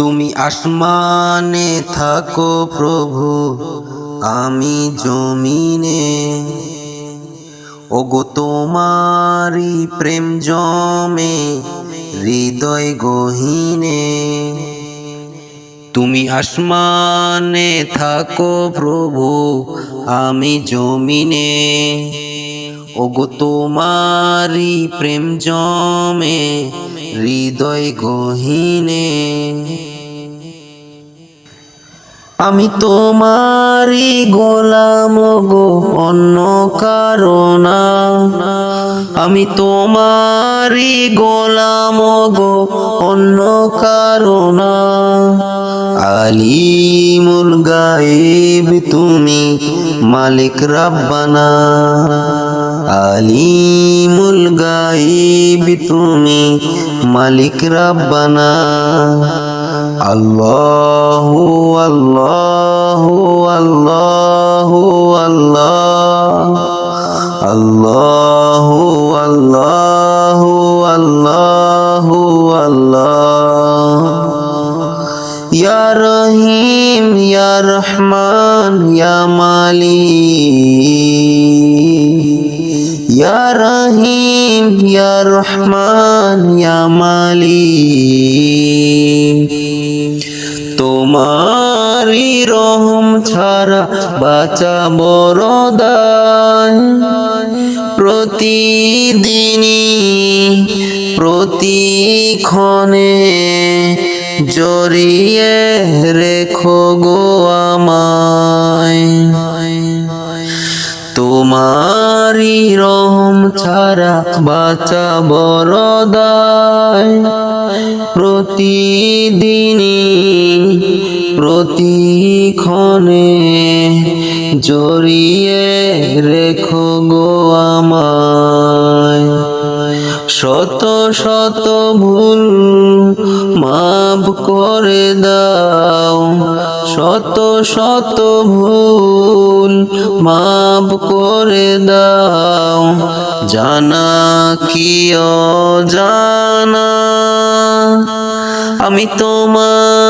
তুমি আসমানে থাকো প্রভু, আমি জমিনে। ওগো তোমারি প্রেম জমে, হৃদয় গহীনে। তুমি আসমানে থাকো প্রভু, আমি জমিনে। ওগো তোমারি প্রেম জমে, হৃদয় গহীনে। আমি তোমারি গোলাম গো, অন্য কারণা আমি তোমারি গোলাম গো, অন্য কারণা আলিমুল গায়েব তুমি মালিক রাব্বানা। আলিমুল গায়েব তুমি মালিক রাব্বানা। আল্লাহু আল্লাহু আল্লাহু আল্লাহ আল্লাহু আল্লাহু আল্লাহু আল্লাহ ইয়া রহিম ইয়া রহমান ইয়া মালিক ইয়া রহিম, ইয়া রহমান, ইয়া মালিক। তোমারি রহম ছাড়া বাঁচা বড় প্রতিদিনই, প্রতিক্ষণে জড়িয়ে রেখো গো আমায়। তোমারি রহম ছাড়া বাঁচা বরদায় প্রতিদিনই প্রতিক্ষণে জড়িয়ে রেখো গো আমায় শত শত ভুল মাফ করে দাও। শত শত ভুল মাফ করে দাও। জানা কি জানা আমি তোমারি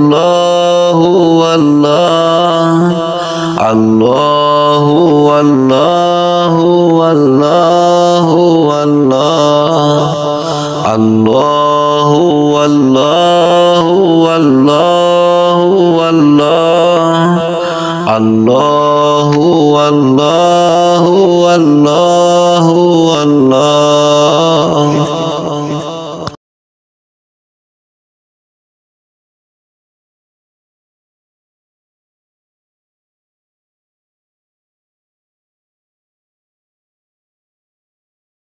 আল্লাহু আল্লাহু।